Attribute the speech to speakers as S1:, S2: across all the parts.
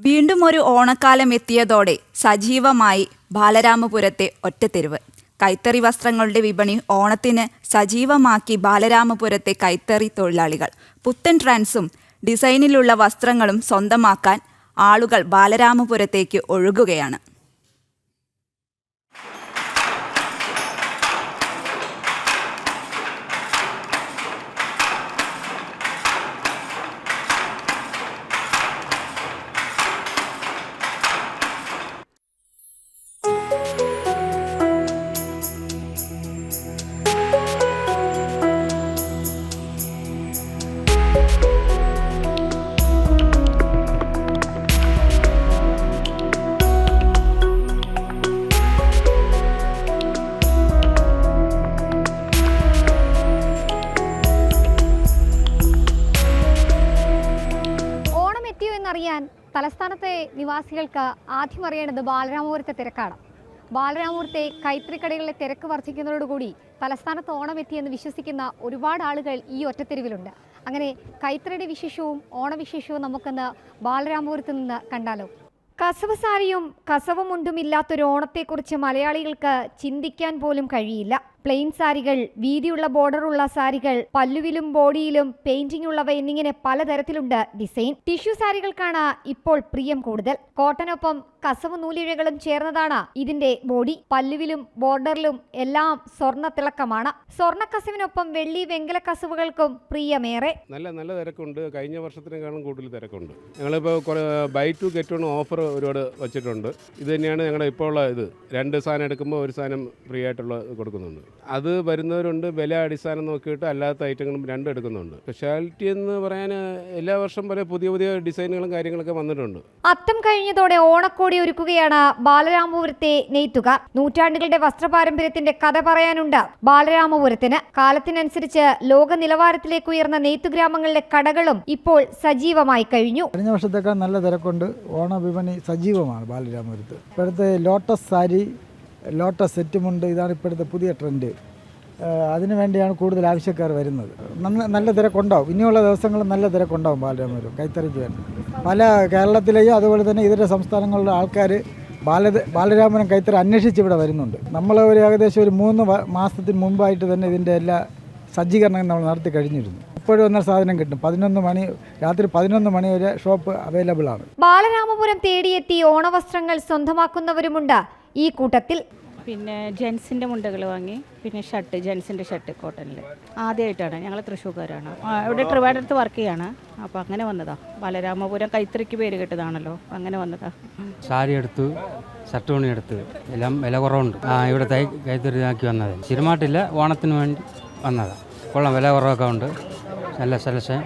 S1: വീണ്ടും ഒരു ഓണക്കാലം എത്തിയതോടെ സജീവമായി ബാലരാമപുരത്തെ ഒറ്റത്തെരുവ് കൈത്തറി വസ്ത്രങ്ങളുടെ വിപണി ഓണത്തിന് സജീവമാക്കി ബാലരാമപുരത്തെ കൈത്തറി തൊഴിലാളികൾ. പുത്തൻ ട്രെൻഡ്സും ഡിസൈനിലുള്ള വസ്ത്രങ്ങളും സ്വന്തമാക്കാൻ ആളുകൾ ബാലരാമപുരത്തേക്ക് ഒഴുകുകയാണ്.
S2: തലസ്ഥാനത്തെ നിവാസികൾക്ക് ആദ്യം അറിയേണ്ടത് ബാലരാമപുരത്തെ തിരക്കാണ്. ബാലരാമപുരത്തെ കൈത്തറിക്കടകളിലെ തിരക്ക് വർദ്ധിക്കുന്നതോടുകൂടി തലസ്ഥാനത്ത് ഓണം എത്തിയെന്ന് വിശ്വസിക്കുന്ന ഒരുപാട് ആളുകൾ ഈ ഒറ്റത്തെരുവിലുണ്ട്. അങ്ങനെ കൈത്തറിയുടെ വിശേഷവും ഓണവിശേഷവും നമുക്കിന്ന് ബാലരാമപുരത്ത് നിന്ന് കണ്ടാലോ. കസവ് സാരിയും കസവ് മുണ്ടും ഓണത്തെക്കുറിച്ച് മലയാളികൾക്ക് ചിന്തിക്കാൻ പോലും കഴിയില്ല. പ്ലെയിൻ സാരികൾ വീതിയുള്ള ബോർഡറുള്ള സാരികൾ പല്ലുവിലും ബോഡിയിലും പെയിന്റിംഗ് ഉള്ളവ എന്നിങ്ങനെ പലതരത്തിലുണ്ട് ഡിസൈൻ. ടിഷ്യൂ സാരികൾക്കാണ് ഇപ്പോൾ പ്രിയം കൂടുതൽ. കോട്ടനൊപ്പം കസവ് നൂലിഴകളും ചേർന്നതാണ്. ഇതിന്റെ ബോഡി പല്ലുവിലും ബോർഡറിലും എല്ലാം സ്വർണ തിളക്കമാണ്. സ്വർണ കസവിനൊപ്പം വെള്ളി വെങ്കല കസവുകൾക്കും പ്രിയമേറെ.
S3: നല്ല നല്ല തിരക്കുണ്ട്. കഴിഞ്ഞ വർഷത്തിനേക്കാളും കൂടുതൽ തിരക്കുണ്ട്. ഞങ്ങളിപ്പോൾ buy two get one offer ഒരുപാട് വെച്ചിട്ടുണ്ട്. ഇത് തന്നെയാണ് ഞങ്ങളുടെ ഇപ്പോൾ ഉള്ള ഇത്. രണ്ട് സാധനം എടുക്കുമ്പോൾ ഒരു സാധനം ഫ്രീ ആയിട്ടുള്ള കൊടുക്കുന്നുണ്ട്. അത് വരുന്നവരുണ്ട്. വില അടിസ്ഥാനം നോക്കിയിട്ട് അല്ലാത്ത ഐറ്റങ്ങളും രണ്ടും എടുക്കുന്നുണ്ട്. സ്പെഷ്യാലിറ്റി എന്ന് പറയാൻ എല്ലാ വർഷം പോലെ പുതിയ പുതിയ ഡിസൈനുകളും കാര്യങ്ങളൊക്കെ വന്നിട്ടുണ്ട്.
S2: അത്തം കഴിഞ്ഞതോടെ ഓണക്കോടി ഒരുക്കുകയാണ് ബാലരാമപുരത്തെ നെയ്ത്തുകാർ നൂറ്റാണ്ടുകളുടെ വസ്ത്രപാരമ്പര്യത്തിന്റെ കഥ പറയാനുണ്ട്. ബാലരാമപുരത്തിന് കാലത്തിനനുസരിച്ച് ലോക നിലവാരത്തിലേക്ക് ഉയർന്ന നെയ്ത്തുഗ്രാമങ്ങളിലെ കടകളും ഇപ്പോൾ സജീവമായി കഴിഞ്ഞു.
S4: കഴിഞ്ഞ വർഷത്തേക്കാൾ നല്ല തിരക്കുണ്ട്. ഓണ വിപണി സജീവമാണ് ബാലരാമപുരത്ത്. ഇപ്പോഴത്തെ ലോട്ടസ് സാരി ലോട്ടസ് സെറ്റുമുണ്ട് ഇതാണ് ഇപ്പോഴത്തെ പുതിയ ട്രെൻഡ് അതിനു വേണ്ടിയാണ് കൂടുതൽ ആവശ്യക്കാർ വരുന്നത്. നല്ല നല്ല തിരക്കുണ്ടാവും. ഇനിയുള്ള ദിവസങ്ങൾ നല്ല തിരക്കുണ്ടാവും ബാലരാമപുരം കൈത്തറിക്ക് വേണ്ടി പല കേരളത്തിലെയും അതുപോലെ തന്നെ ഇതര സംസ്ഥാനങ്ങളിലെ ആൾക്കാർ ബാല ബാലരാമപുരം കൈത്തറി അന്വേഷിച്ച് ഇവിടെ വരുന്നുണ്ട്. നമ്മൾ ഒരു ഏകദേശം ഒരു മൂന്ന് മാസത്തിന് മുമ്പായിട്ട് തന്നെ ഇതിന്റെ എല്ലാ സജ്ജീകരണങ്ങൾ നമ്മൾ നടത്തി കഴിഞ്ഞിരുന്നു. ഇപ്പോഴും വന്ന സാധനം കിട്ടും. പതിനൊന്ന് മണി രാത്രി പതിനൊന്ന് മണി വരെ ഷോപ്പ് അവൈലബിൾ ആണ്.
S2: ബാലരാമപുരം തേടിയെത്തി ഓണവസ്ത്രങ്ങൾ സ്വന്തമാക്കുന്നവരുമുണ്ട്. ഈ കൂട്ടത്തിൽ
S5: പിന്നെ ജെൻസിന്റെ മുണ്ടകൾ വാങ്ങി പിന്നെ ഷർട്ട് ജെൻസിന്റെ ഷർട്ട് കോട്ടണിൽ. ആദ്യമായിട്ടാണ്. ഞങ്ങൾ തൃശ്ശൂർക്കാരാണ്. ഇവിടെ ട്രിവാൻഡ്രത്ത് വർക്ക് ചെയ്യാണ്. അപ്പോൾ അങ്ങനെ വന്നതാ. ബാലരാമപുരം കൈത്തറിക്ക് പേര് കിട്ടതാണല്ലോ. അങ്ങനെ വന്നതാ.
S6: സാരി എടുത്തു ഷർട്ട് തുണി എടുത്തു. എല്ലാം വില കുറവുണ്ട്. ആ ഇവിടെ തൈ കൈത്തറിയാക്കി വന്നത്. സ്ഥിരമായിട്ടില്ല ഓണത്തിന് വേണ്ടി വന്നതാണ് കൊള്ളാം വില കുറവൊക്കെ ഉണ്ട്. നല്ല സെലക്ഷൻ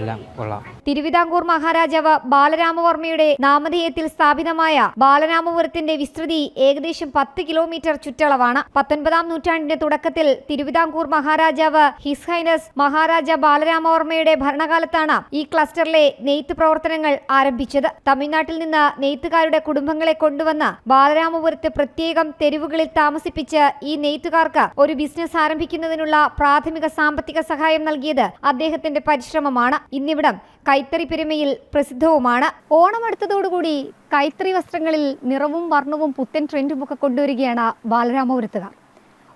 S6: എല്ലാം കൊള്ളാം.
S2: തിരുവിതാംകൂർ മഹാരാജാവ് ബാലരാമവർമ്മയുടെ നാമധേയത്തിൽ സ്ഥാപിതമായ ബാലരാമപുരത്തിന്റെ വിസ്തൃതി ഏകദേശം പത്ത് കിലോമീറ്റർ ചുറ്റളവാണ്. പത്തൊൻപതാം നൂറ്റാണ്ടിന്റെ തുടക്കത്തിൽ തിരുവിതാംകൂർ മഹാരാജാവ് ഹിസ് ഹൈനസ് മഹാരാജ ബാലരാമവർമ്മയുടെ ഭരണകാലത്താണ് ഈ ക്ലസ്റ്ററിലെ നെയ്ത്ത് പ്രവർത്തനങ്ങൾ ആരംഭിച്ചത്. തമിഴ്നാട്ടിൽ നിന്ന് നെയ്ത്തുകാരുടെ കുടുംബങ്ങളെ കൊണ്ടുവന്ന് ബാലരാമപുരത്ത് പ്രത്യേകം തെരുവുകളിൽ താമസിപ്പിച്ച് ഈ നെയ്ത്തുകാർക്ക് ഒരു ബിസിനസ് ആരംഭിക്കുന്നതിനുള്ള പ്രാഥമിക സാമ്പത്തിക സഹായം നൽകിയത് അദ്ദേഹത്തിന്റെ പരിശ്രമമാണ്. ഇന്നിവിടം കൈത്തറി പെരുമയിൽ പ്രസിദ്ധവുമാണ്. ഓണം അടുത്തതോടുകൂടി കൈത്തറി വസ്ത്രങ്ങളിൽ നിറവും വർണവും പുത്തൻ ട്രെൻഡും ഒക്കെ കൊണ്ടുവരികയാണ് ബാലരാമപുരത്തുകാർ.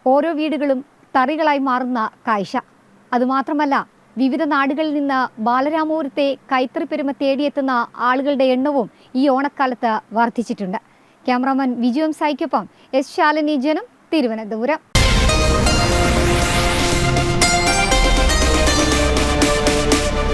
S2: ഓരോ വീടുകളും തറികളായി മാറുന്ന കാഴ്ച. അതുമാത്രമല്ല വിവിധ നാടുകളിൽ നിന്ന് ബാലരാമപുരത്തെ കൈത്തറി പെരുമ തേടിയെത്തുന്ന ആളുകളുടെ എണ്ണവും ഈ ഓണക്കാലത്ത് വർദ്ധിച്ചിട്ടുണ്ട്. ക്യാമറാമാൻ വിജയം സായിക്കൊപ്പം എസ് ശാലിനി ജനം തിരുവനന്തപുരം.